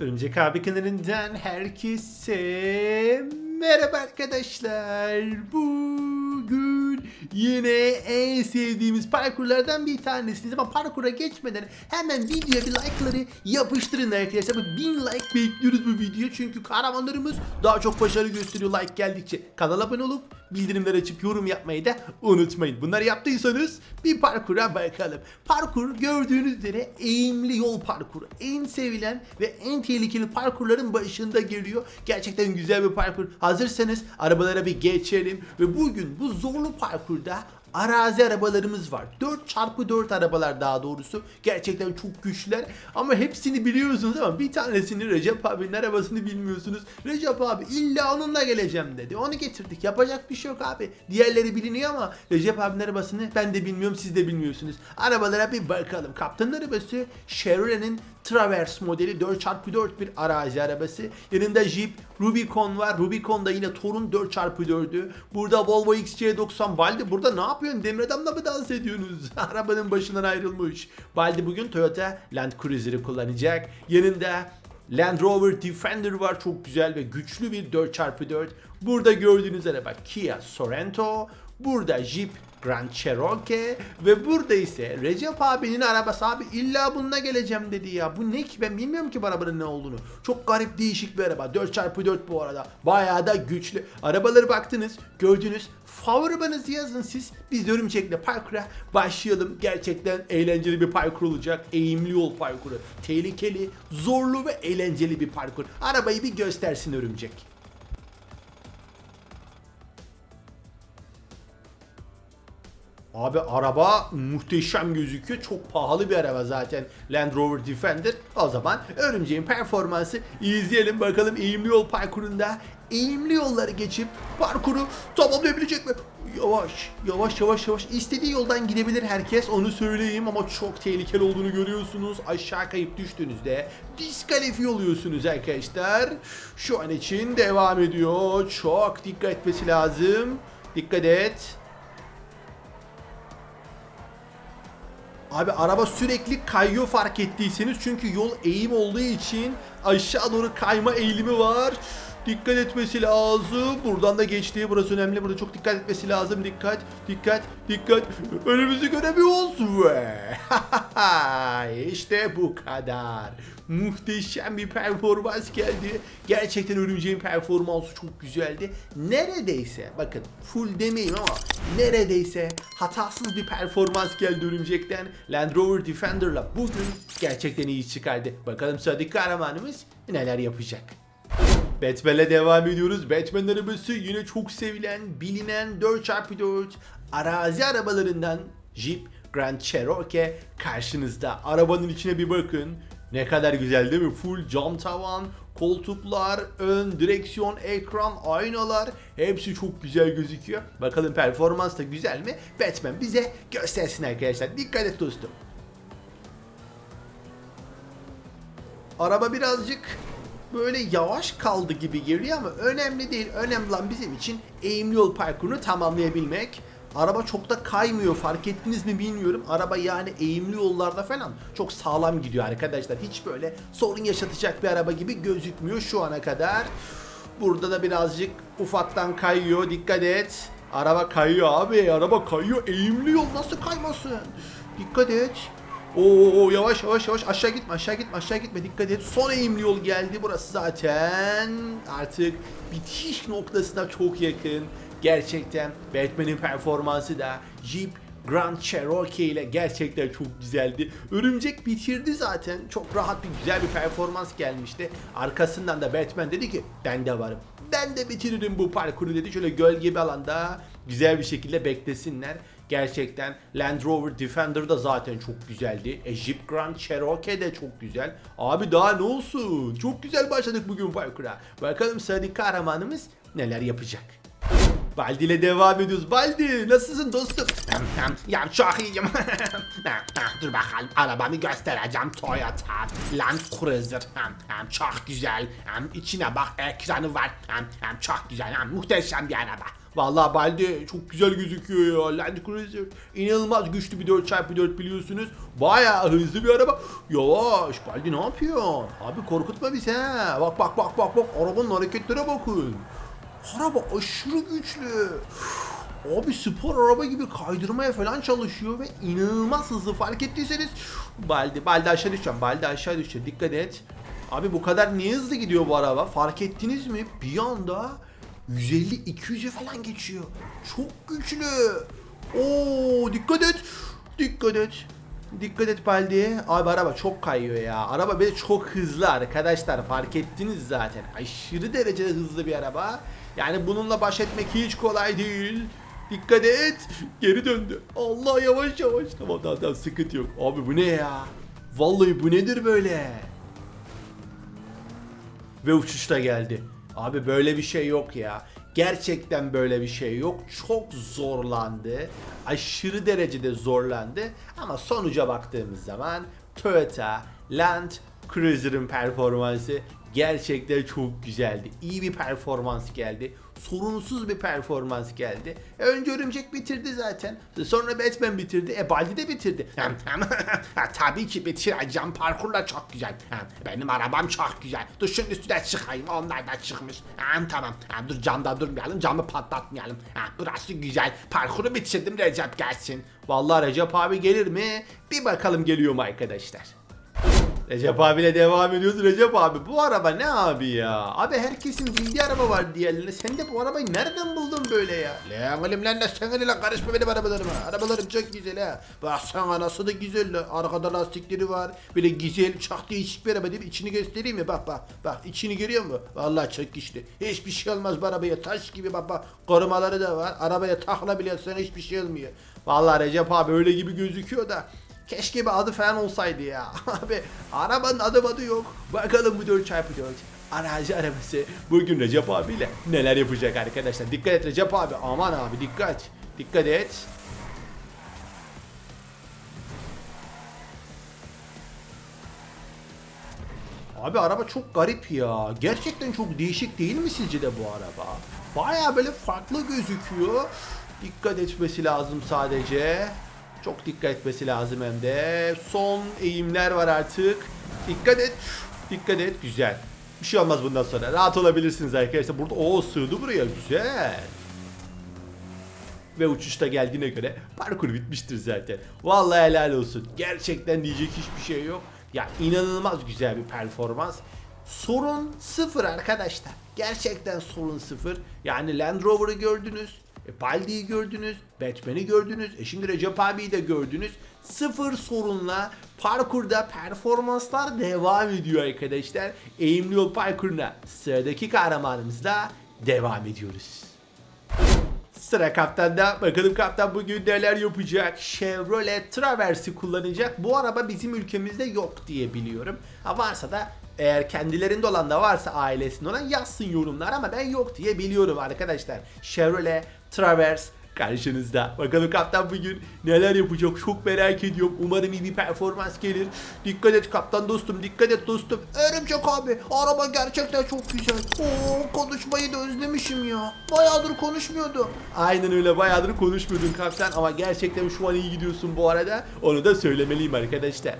Örümcek abi kanalından herkese merhaba arkadaşlar. Bugün yine en sevdiğimiz parkurlardan bir tanesiniz ama parkura geçmeden hemen videoya bir like'ları yapıştırın arkadaşlar. Bak 1000 like bekliyoruz bu video çünkü kahramanlarımız daha çok başarı gösteriyor like geldikçe. Kanala abone olup bildirimleri açıp yorum yapmayı da unutmayın. Bunları yaptıysanız bir parkura bakalım. Parkur gördüğünüz üzere eğimli yol parkuru. En sevilen ve en tehlikeli parkurların başında geliyor. Gerçekten güzel bir parkur. Hazırsanız arabalara bir geçelim ve bugün bu zorlu parkurda arazi arabalarımız var. 4x4 arabalar daha doğrusu. Gerçekten çok güçlüler. Ama hepsini biliyorsunuz ama bir tanesini Recep abinin arabasını bilmiyorsunuz. Recep abi illa onunla geleceğim dedi. Onu getirdik. Yapacak bir şey yok abi. Diğerleri biliniyor ama Recep abinin arabasını ben de bilmiyorum siz de bilmiyorsunuz. Arabalara bir bakalım. Kaptanın arabası Chevrolet'in Traverse modeli 4x4 bir arazi arabası. Yanında Jeep Rubicon var. Rubicon da yine Torun 4x4'ü. Burada Volvo XC90 Baldi burada ne yapıyorsun? Demir adamla mı dans ediyorsunuz? Arabanın başından ayrılmış. Baldi bugün Toyota Land Cruiser'ı kullanacak. Yanında Land Rover Defender var çok güzel ve güçlü bir 4x4. Burada gördüğünüz araba Kia Sorento. Burada Jeep Grand Cherokee ve burada ise Recep abinin arabası abi illa bununla geleceğim dedi ya. Bu ne ki ben bilmiyorum ki bu arabanın ne olduğunu. Çok garip değişik bir araba. 4x4 bu arada. Bayağı da güçlü. Arabaları baktınız gördünüz. Favori arabanızı yazın siz. Biz örümcekle parkura başlayalım. Gerçekten eğlenceli bir parkur olacak. Eğimli yol parkuru. Tehlikeli, zorlu ve eğlenceli bir parkur. Arabayı bir göstersin örümcek. Abi araba muhteşem gözüküyor. Çok pahalı bir araba zaten Land Rover Defender. O zaman örümceğin performansı izleyelim bakalım eğimli yol parkurunda eğimli yolları geçip parkuru tamamlayabilecek mi? Yavaş, yavaş, yavaş, yavaş. İstediği yoldan gidebilir herkes onu söyleyeyim ama çok tehlikeli olduğunu görüyorsunuz. Aşağı kayıp düştüğünüzde diskalifiye oluyorsunuz arkadaşlar. Şu an için devam ediyor. Çok dikkat etmesi lazım. Dikkat et. Abi araba sürekli kayıyor fark ettiyseniz çünkü yol eğim olduğu için aşağı doğru kayma eğilimi var. Dikkat etmesi lazım. Buradan da geçtiği burası önemli. Burada çok dikkat etmesi lazım. Dikkat, dikkat, dikkat. Önümüzü göremiyoruz işte bu kadar. Muhteşem bir performans geldi. Gerçekten örümceğin performansı çok güzeldi. Neredeyse bakın full demeyeyim ama neredeyse hatasız bir performans geldi örümcekten. Land Rover Defender'la bugün gerçekten iyi çıkardı. Bakalım sıradaki kahramanımız neler yapacak. Batman'le devam ediyoruz. Batman arabası yine çok sevilen, bilinen 4x4 arazi arabalarından Jeep Grand Cherokee karşınızda. Arabanın içine bir bakın. Ne kadar güzel değil mi? Full cam tavan, koltuklar, ön direksiyon, ekran, aynalar hepsi çok güzel gözüküyor. Bakalım performans da güzel mi? Batman bize göstersin arkadaşlar. Dikkat et dostum. Araba birazcık böyle yavaş kaldı gibi geliyor ama önemli değil. Önemli olan bizim için eğimli yol parkurunu tamamlayabilmek. Araba çok da kaymıyor fark ettiniz mi bilmiyorum. Araba yani eğimli yollarda falan çok sağlam gidiyor arkadaşlar. Hiç böyle sorun yaşatacak bir araba gibi gözükmüyor şu ana kadar. Burada da birazcık ufaktan kayıyor dikkat et. Araba kayıyor abi araba kayıyor eğimli yol nasıl kaymasın? Dikkat et. Oo yavaş yavaş yavaş aşağı gitme aşağı gitme aşağı gitme dikkat et. Son eğimli yol geldi burası zaten artık bitiş noktasına çok yakın. Gerçekten Batman'in performansı da Jeep Grand Cherokee ile gerçekten çok güzeldi. Örümcek bitirdi zaten. Çok rahat bir güzel bir performans gelmişti. Arkasından da Batman dedi ki ben de varım. Ben de bitiririm bu parkuru dedi. Şöyle gölge bir alanda güzel bir şekilde beklesinler. Gerçekten Land Rover Defender da zaten çok güzeldi. E, Jeep Grand Cherokee de çok güzel. Abi daha ne olsun? Çok güzel başladık bugün parkura. Bakalım sıradaki kahramanımız neler yapacak. Baldi ile devam ediyoruz. Baldi nasılsın dostum? Ya çok iyiyim. Dur bakalım arabamı göstereceğim Toyota Land Cruiser. Çok güzel. İçine bak ekranı var. Çok güzel. Muhteşem bir araba. Vallahi Baldi çok güzel gözüküyor ya. Land Cruiser inanılmaz güçlü bir 4x4 biliyorsunuz. Bayağı hızlı bir araba. Yavaş Baldi ne yapıyorsun? Abi korkutma bizi ha. Bak bak bak bak bak arabanın hareketlere bakın. Araba aşırı güçlü. Abi spor araba gibi kaydırmaya falan çalışıyor ve inanılmaz hızlı fark ettiyseniz Baldi, Baldi aşağı düşeceğim, Baldi aşağı düşecek dikkat et. Abi bu kadar niye hızlı gidiyor bu araba fark ettiniz mi? Bir anda 150-200'e falan geçiyor. Çok güçlü. Oo dikkat et. Dikkat et. Dikkat et Baldi. Abi araba çok kayıyor ya. Araba böyle çok hızlı arkadaşlar. Fark ettiniz zaten. Aşırı derecede hızlı bir araba. Yani bununla baş etmek hiç kolay değil. Dikkat et. Geri döndü. Allah yavaş yavaş. Tamam tamam tamam sıkıntı yok. Abi bu ne ya? Vallahi bu nedir böyle? Ve uçuşta geldi. Abi böyle bir şey yok ya. Gerçekten böyle bir şey yok. Çok zorlandı. Aşırı derecede zorlandı. Ama sonuca baktığımız zaman Toyota Land Cruiser'ın performansı gerçekten çok güzeldi. İyi bir performans geldi. Sorunsuz bir performans geldi. E, önce Örümcek bitirdi zaten. Sonra Batman bitirdi. E Baldi de bitirdi. Tabii ki bitireceğim parkurla çok güzel. Benim arabam çok güzel. Dur şunun üstüne çıkayım. Onlar da çıkmış. Tamam. Dur camda durmayalım. Camı patlatmayalım. Burası güzel. Parkuru bitirdim Recep gelsin. Vallahi Recep abi gelir mi? Bir bakalım geliyor mu arkadaşlar. Recep abiyle devam ediyoruz. Recep abi bu araba ne abi ya? Abi herkesin bildiği araba var diğerlerine. Sen de bu arabayı nereden buldun böyle ya? Lan oğlum lan sen öyle karışma benim arabalarıma. Arabalarım çok güzel ha. Baksana nasıl da güzel. lan. Arkada lastikleri var. Böyle güzel çok değişik bir araba değil mi? İçini göstereyim mi? Bak bak. Bak içini görüyor musun? Vallahi çok güçlü. Hiçbir şey olmaz bu arabaya. Taş gibi bak bak. Korumaları da var. Arabaya takılabiliyorsan hiçbir şey olmuyor. Vallahi Recep abi öyle gibi gözüküyor da. Keşke bir adı falan olsaydı ya. Abi arabanın adı adı yok. Bakalım bu 4x4 arazi arabası bugün Recep abiyle neler yapacak arkadaşlar. Dikkat et Recep abi. Aman abi dikkat. Dikkat et. Abi araba çok garip ya. Gerçekten çok değişik değil mi sizce de bu araba? Baya böyle farklı gözüküyor. Dikkat etmesi lazım sadece. Çok dikkat etmesi lazım hem de. Son eğimler var artık. Dikkat et. Dikkat et. Güzel. Bir şey olmaz bundan sonra. Rahat olabilirsiniz arkadaşlar. Burada o sığdı buraya. Güzel. Ve uçuşta geldiğine göre parkur bitmiştir zaten. Vallahi helal olsun. Gerçekten diyecek hiçbir şey yok. Ya inanılmaz güzel bir performans. Sorun sıfır arkadaşlar. Gerçekten sorun sıfır. Yani Land Rover'ı gördünüz. E, Baldi'yi gördünüz. Batman'i gördünüz. E şimdi Recep abiyi de gördünüz. Sıfır sorunla parkurda performanslar devam ediyor arkadaşlar. Eğimli yol parkuruna sıradaki kahramanımızla devam ediyoruz. Sıra kaptanda. Bakalım kaptan bugün neler yapacak? Chevrolet Traverse'i kullanacak. Bu araba bizim ülkemizde yok diye biliyorum. Ha varsa da eğer kendilerinde olan da varsa ailesinde olan yazsın yorumlar ama ben yok diye biliyorum arkadaşlar. Chevrolet Traverse karşınızda. Bakalım kaptan bugün neler yapacak çok merak ediyorum. Umarım iyi bir performans gelir. Dikkat et kaptan dostum dikkat et dostum. Örümcek abi araba gerçekten çok güzel. Oo konuşmayı da özlemişim ya. Bayağıdır konuşmuyordu. Aynen öyle bayağıdır konuşmuyordun kaptan ama gerçekten şu an iyi gidiyorsun bu arada. Onu da söylemeliyim arkadaşlar.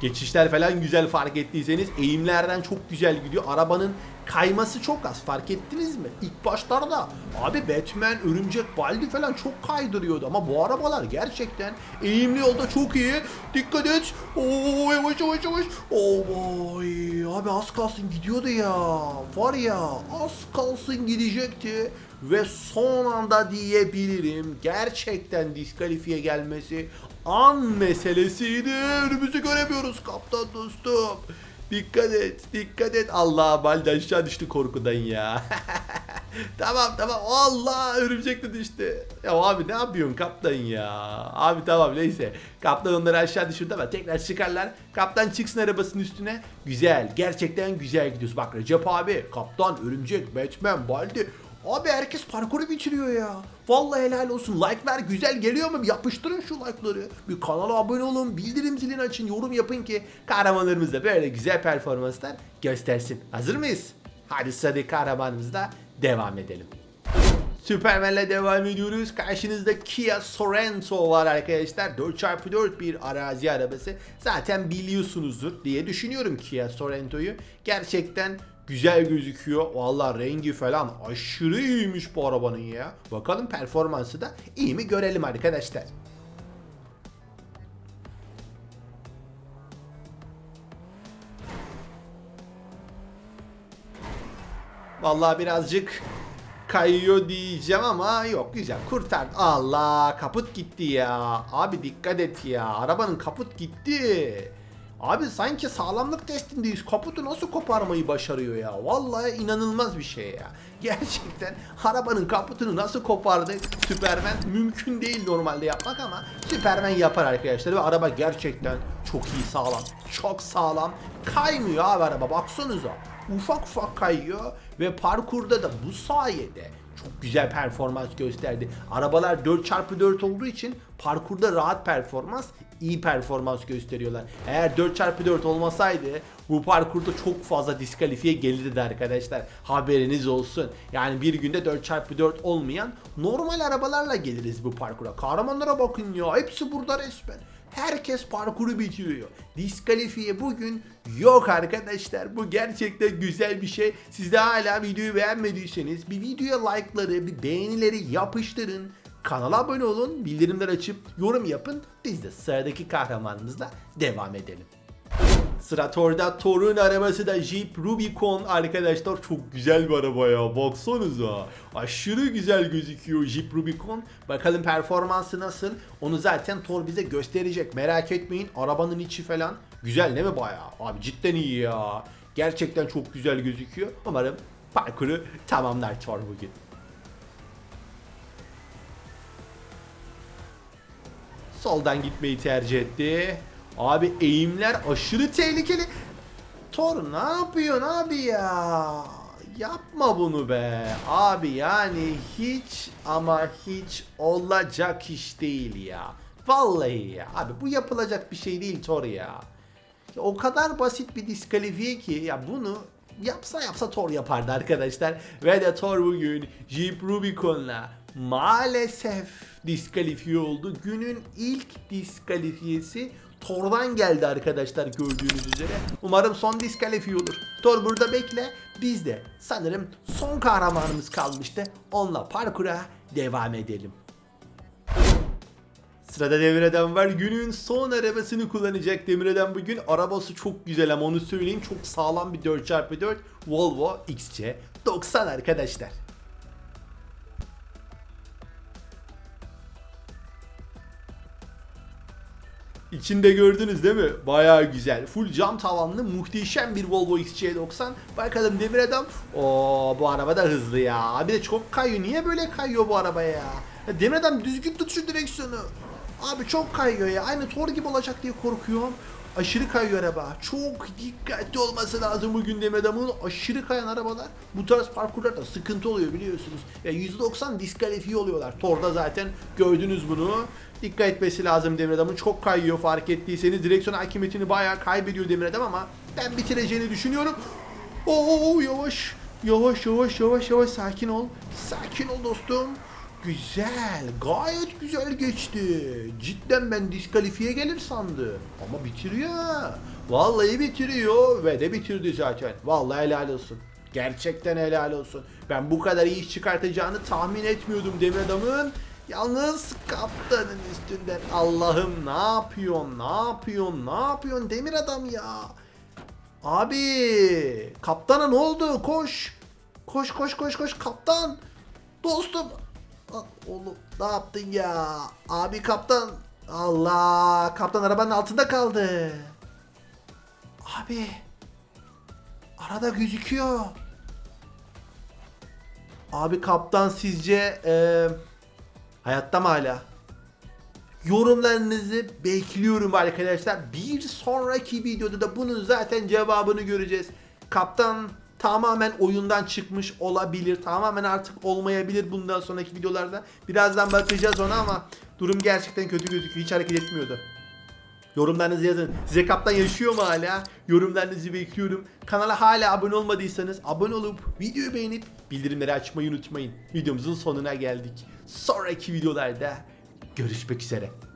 Geçişler falan güzel fark ettiyseniz eğimlerden çok güzel gidiyor. Arabanın kayması çok az fark ettiniz mi? İlk başlarda abi Batman, Örümcek, Baldi falan çok kaydırıyordu ama bu arabalar gerçekten eğimli yolda çok iyi. Dikkat et. Oo yavaş yavaş yavaş. Oo boy. Abi az kalsın gidiyordu ya. Var ya az kalsın gidecekti ve son anda diyebilirim gerçekten diskalifiye gelmesi an meselesiydi. Önümüzü göremiyoruz kaptan dostum. Dikkat et, dikkat et. Allah balde aşağı düştü korkudan ya. tamam tamam. Allah örümcek de düştü. Ya abi ne yapıyorsun kaptan ya? Abi tamam neyse. Kaptan onları aşağı düşürdü ama tekrar çıkarlar. Kaptan çıksın arabasının üstüne. Güzel. Gerçekten güzel gidiyoruz. Bak Recep abi, kaptan, örümcek, Batman, Baldi. Abi herkes parkuru bitiriyor ya. Vallahi helal olsun. Like'lar güzel geliyor mu? Yapıştırın şu like'ları. Bir kanala abone olun, bildirim zilini açın, yorum yapın ki kahramanlarımız da böyle güzel performanslar göstersin. Hazır mıyız? Hadi sıradaki kahramanımızla devam edelim. Superman'le devam ediyoruz. Karşınızda Kia Sorento var arkadaşlar. 4x4 bir arazi arabası. Zaten biliyorsunuzdur diye düşünüyorum Kia Sorento'yu. Gerçekten güzel gözüküyor. Valla rengi falan aşırı iyiymiş bu arabanın ya. Bakalım performansı da iyi mi görelim arkadaşlar. Vallahi birazcık kayıyor diyeceğim ama yok güzel kurtardı. Allah kaput gitti ya. Abi dikkat et ya. Arabanın kaput gitti. Abi sanki sağlamlık testindeyiz. Kaputu nasıl koparmayı başarıyor ya? Vallahi inanılmaz bir şey ya. Gerçekten arabanın kaputunu nasıl kopardı Superman mümkün değil normalde yapmak ama Superman yapar arkadaşlar ve araba gerçekten çok iyi sağlam. Çok sağlam. Kaymıyor abi araba baksanıza ufak ufak kayıyor ve parkurda da bu sayede çok güzel performans gösterdi. Arabalar 4x4 olduğu için parkurda rahat performans, iyi performans gösteriyorlar. Eğer 4x4 olmasaydı bu parkurda çok fazla diskalifiye gelirdi arkadaşlar. Haberiniz olsun. Yani bir günde 4x4 olmayan normal arabalarla geliriz bu parkura. Kahramanlara bakın ya. Hepsi burada resmen. Herkes parkuru bitiriyor. Diskalifiye bugün yok arkadaşlar. Bu gerçekten güzel bir şey. Siz de hala videoyu beğenmediyseniz bir videoya like'ları, bir beğenileri yapıştırın. Kanala abone olun, bildirimler açıp yorum yapın. Biz de sıradaki kahramanımızla devam edelim. Sıra Thor'da. Thor'un arabası da Jeep Rubicon arkadaşlar. Çok güzel bir araba ya. Baksanıza. Aşırı güzel gözüküyor Jeep Rubicon. Bakalım performansı nasıl? Onu zaten Thor bize gösterecek. Merak etmeyin. Arabanın içi falan güzel değil mi bayağı? Abi cidden iyi ya. Gerçekten çok güzel gözüküyor. Umarım parkuru tamamlar Thor bugün. Soldan gitmeyi tercih etti. Abi eğimler aşırı tehlikeli. Thor ne yapıyorsun abi ya? Yapma bunu be. Abi yani hiç ama hiç olacak iş değil ya. Vallahi ya. Abi bu yapılacak bir şey değil Thor ya. O kadar basit bir diskalifiye ki ya bunu yapsa yapsa Thor yapardı arkadaşlar. Ve de Thor bugün Jeep Rubicon'la maalesef diskalifiye oldu. Günün ilk diskalifiyesi Thor'dan geldi arkadaşlar gördüğünüz üzere. Umarım son diskalifiye olur. Thor burada bekle. Biz de sanırım son kahramanımız kalmıştı. Onunla parkura devam edelim. Sırada Demir Adam var. Günün son arabasını kullanacak Demir Adam bugün. Arabası çok güzel ama onu söyleyeyim. Çok sağlam bir 4x4 Volvo XC90 arkadaşlar. İçinde gördünüz değil mi? Bayağı güzel. Full cam tavanlı muhteşem bir Volvo XC90. Bakalım Demir Adam. Oo bu araba da hızlı ya. Abi de çok kayıyor. Niye böyle kayıyor bu araba ya? ya Demir Adam düzgün tut şu direksiyonu. Abi çok kayıyor ya. Aynı Thor gibi olacak diye korkuyorum. Aşırı kayıyor araba. Çok dikkatli olması lazım bugün Demir Adam'ın. Aşırı kayan arabalar bu tarz parkurlarda sıkıntı oluyor biliyorsunuz. Ya %90 diskalifiye oluyorlar. Thor'da zaten gördünüz bunu. Dikkat etmesi lazım Demir Adam'ın. Çok kayıyor fark ettiyseniz. Direksiyon hakimiyetini bayağı kaybediyor Demir Adam ama ben bitireceğini düşünüyorum. Oo yavaş. Yavaş yavaş yavaş yavaş sakin ol. Sakin ol dostum. Güzel. Gayet güzel geçti. Cidden ben diskalifiye gelir sandım. Ama bitiriyor. Vallahi bitiriyor ve de bitirdi zaten. Vallahi helal olsun. Gerçekten helal olsun. Ben bu kadar iyi iş çıkartacağını tahmin etmiyordum Demir Adam'ın. Yalnız kaptanın üstünden Allah'ım ne yapıyorsun ne yapıyorsun ne yapıyorsun Demir Adam ya. Abi kaptana ne oldu koş. Koş koş koş koş kaptan. Dostum. Oğlum ne yaptın ya? Abi kaptan. Allah kaptan arabanın altında kaldı. Abi. Arada gözüküyor. Abi kaptan sizce e, hayatta mı hala? Yorumlarınızı bekliyorum arkadaşlar. Bir sonraki videoda da bunun zaten cevabını göreceğiz. Kaptan tamamen oyundan çıkmış olabilir. Tamamen artık olmayabilir bundan sonraki videolarda. Birazdan bakacağız ona ama durum gerçekten kötü gözüküyor. Hiç hareket etmiyordu. Yorumlarınızı yazın. Size kaptan yaşıyor mu hala? Yorumlarınızı bekliyorum. Kanala hala abone olmadıysanız abone olup videoyu beğenip bildirimleri açmayı unutmayın. Videomuzun sonuna geldik. Sonraki videolarda görüşmek üzere.